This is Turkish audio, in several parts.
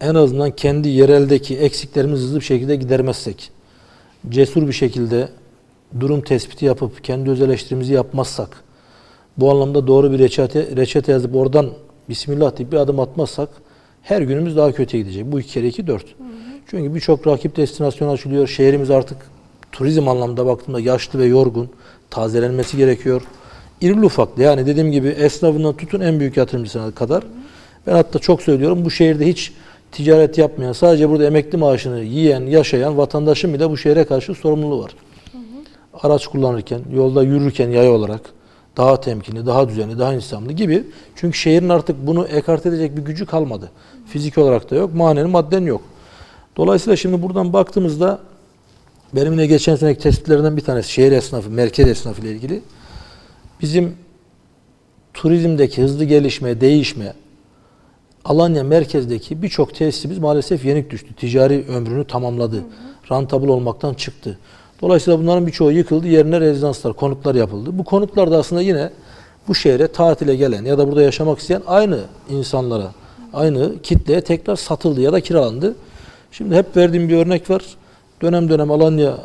en azından kendi yereldeki eksiklerimizi hızlı bir şekilde gidermezsek, cesur bir şekilde durum tespiti yapıp kendi öz eleştirimizi yapmazsak, bu anlamda doğru bir reçete, reçete yazıp oradan Bismillah deyip bir adım atmazsak her günümüz daha kötüye gidecek. Bu iki kere iki dört. Çünkü birçok rakip destinasyon açılıyor. Şehrimiz artık turizm anlamda baktığımda yaşlı ve yorgun. Tazelenmesi gerekiyor. İrili ufaklı yani dediğim gibi esnafından tutun en büyük yatırımcısına kadar. Ben hatta çok söylüyorum bu şehirde hiç ticaret yapmayan, sadece burada emekli maaşını yiyen, yaşayan vatandaşın bile bu şehre karşı sorumluluğu var. Araç kullanırken, yolda yürürken yaya olarak daha temkinli, daha düzenli, daha insanlı gibi. Çünkü şehrin artık bunu ekart edecek bir gücü kalmadı. Fizik olarak da yok, manen madden yok. Dolayısıyla şimdi buradan baktığımızda benim yine geçen seneki tespitlerimden bir tanesi şehir esnafı, merkez esnafı ile ilgili. Bizim turizmdeki hızlı gelişme, değişme, Alanya merkezdeki birçok tesisimiz maalesef yenik düştü. Ticari ömrünü tamamladı. Rantabıl olmaktan çıktı. Dolayısıyla bunların birçoğu yıkıldı. Yerine rezidanslar, konutlar yapıldı. Bu konutlar da aslında yine bu şehre tatile gelen ya da burada yaşamak isteyen aynı insanlara, aynı kitleye tekrar satıldı ya da kiralandı. Şimdi hep verdiğim bir örnek var. Dönem dönem Alanya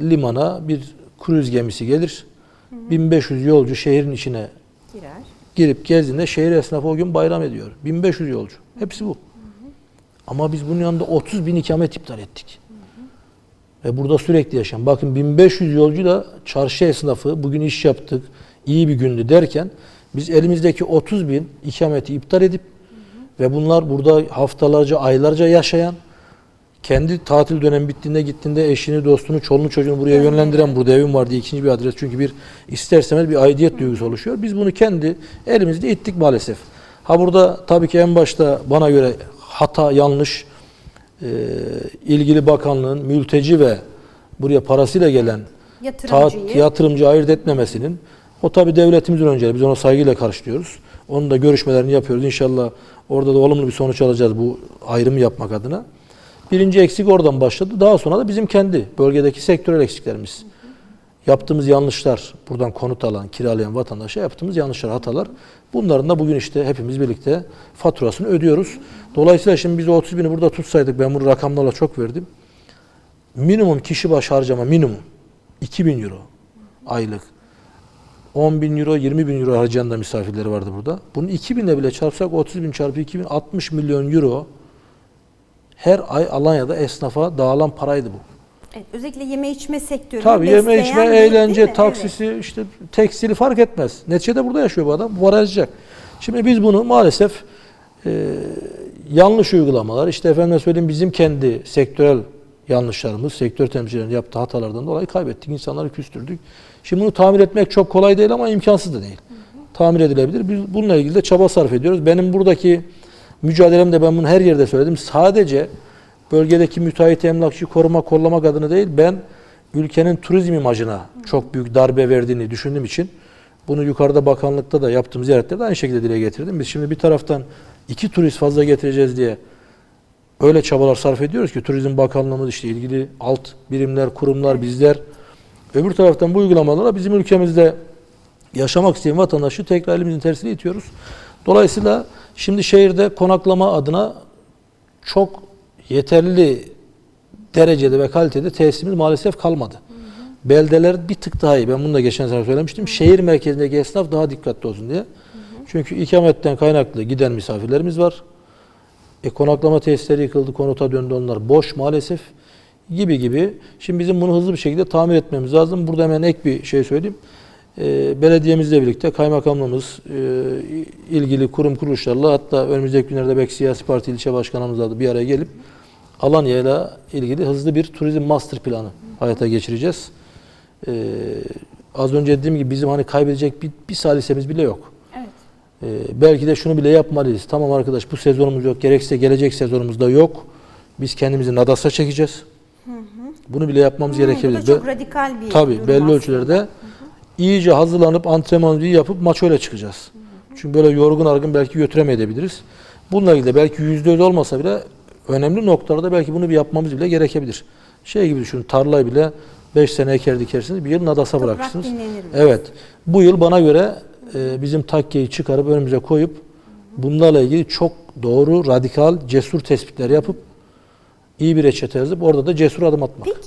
limana bir kruz gemisi gelir. 1500 yolcu şehrin içine Girer. Girip gezdiğinde şehir esnafı o gün bayram ediyor. 1500 yolcu. Hepsi bu. Ama biz bunun yanında 30 bin ikamet iptal ettik. Ve burada sürekli yaşayan. Bakın 1500 yolcu da çarşı esnafı bugün iş yaptık, iyi bir gündü derken biz elimizdeki 30 bin ikameti iptal edip ve bunlar burada haftalarca, aylarca yaşayan kendi tatil dönemi bittiğinde gittiğinde eşini, dostunu, çoluğunu, çocuğunu buraya yönlendiren burada evim var diye ikinci bir adres. Çünkü bir isterseniz bir aidiyet duygusu oluşuyor. Biz bunu kendi elimizde ittik maalesef. Ha burada tabii ki en başta bana göre hata, yanlış e, ilgili bakanlığın mülteci ve buraya parasıyla gelen ta, Yatırımcıyı. yatırımcı ayırt etmemesinin o tabii devletimizin önceliği. Biz ona saygıyla karşılıyoruz. Onun da görüşmelerini yapıyoruz. İnşallah orada da olumlu bir sonuç alacağız bu ayrımı yapmak adına. Birinci eksik oradan başladı. Daha sonra da bizim kendi bölgedeki sektörel eksiklerimiz. Yaptığımız yanlışlar, buradan konut alan, kiralayan vatandaşa yaptığımız yanlışlar, hatalar. Bunların da bugün işte hepimiz birlikte faturasını ödüyoruz. Dolayısıyla şimdi biz o 30 bini burada tutsaydık, ben bunu rakamlarla çok verdim. Minimum kişi başı harcama minimum 2000 euro aylık. 10 bin euro, 20 bin euro harcayan da misafirleri vardı burada. Bunun 2000 ile bile çarpsak 30 bin çarpı 2000, 60 milyon euro her ay Alanya'da esnafa dağılan paraydı bu. Evet, özellikle yeme içme sektörü. Tabii yeme içme, değil eğlence, taksisi, işte tekstili fark etmez. Neticede burada yaşıyor bu adam. Bu para yazacak. Şimdi biz bunu maalesef e, yanlış uygulamalar, işte efendim söyleyeyim bizim kendi sektörel yanlışlarımız, sektör temsilcilerinin yaptığı hatalardan dolayı kaybettik. İnsanları küstürdük. Şimdi bunu tamir etmek çok kolay değil ama imkansız da değil. Tamir edilebilir. Biz bununla ilgili de çaba sarf ediyoruz. Benim buradaki mücadelemde ben bunu her yerde söyledim. Sadece bölgedeki müteahhit emlakçı koruma kollamak adına değil ben ülkenin turizm imajına çok büyük darbe verdiğini düşündüğüm için bunu yukarıda bakanlıkta da yaptığımız ziyaretlerde aynı şekilde dile getirdim. Biz şimdi bir taraftan iki turist fazla getireceğiz diye öyle çabalar sarf ediyoruz ki Turizm Bakanlığımız işte ilgili alt birimler, kurumlar, bizler öbür taraftan bu uygulamalara bizim ülkemizde yaşamak isteyen vatandaşı tekrar elimizin tersine itiyoruz. Dolayısıyla şimdi şehirde konaklama adına çok yeterli derecede ve kalitede tesisimiz maalesef kalmadı. Beldeler bir tık daha iyi. Ben bunu da geçen sene söylemiştim. Şehir merkezindeki esnaf daha dikkatli olsun diye. Çünkü ikametten kaynaklı giden misafirlerimiz var. E, konaklama tesisleri yıkıldı, konuta döndü onlar boş maalesef gibi gibi. Şimdi bizim bunu hızlı bir şekilde tamir etmemiz lazım. Burada hemen ek bir şey söyleyeyim. E, belediyemizle birlikte kaymakamlığımız, e, ilgili kurum kuruluşlarla hatta önümüzdeki günlerde belki siyasi parti ilçe başkanımızla da bir araya gelip Alanya ile ilgili hızlı bir turizm master planı hayata geçireceğiz. E, az önce dediğim gibi bizim hani kaybedecek bir, bir salisemiz bile yok. Evet. Ee, belki de şunu bile yapmalıyız. Tamam arkadaş bu sezonumuz yok. Gerekse gelecek sezonumuzda yok. Biz kendimizi Nadas'a çekeceğiz. Bunu bile yapmamız Hı, Bu gerekebilir. da çok radikal bir Tabii belli aslında. ölçülerde iyice hazırlanıp antrenmanı yapıp maç öyle çıkacağız. Çünkü böyle yorgun argın belki götüremeyebiliriz. Bununla ilgili belki yüzde yüz olmasa bile önemli noktalarda belki bunu bir yapmamız bile gerekebilir. Şey gibi düşünün tarlayı bile 5 sene eker dikersiniz bir yıl Nadas'a Toprak bırakırsınız. dinlenir. Evet. Bu yıl bana göre e, bizim takkeyi çıkarıp önümüze koyup bunlarla ilgili çok doğru, radikal, cesur tespitler yapıp iyi bir reçete yazıp orada da cesur adım atmak. Peki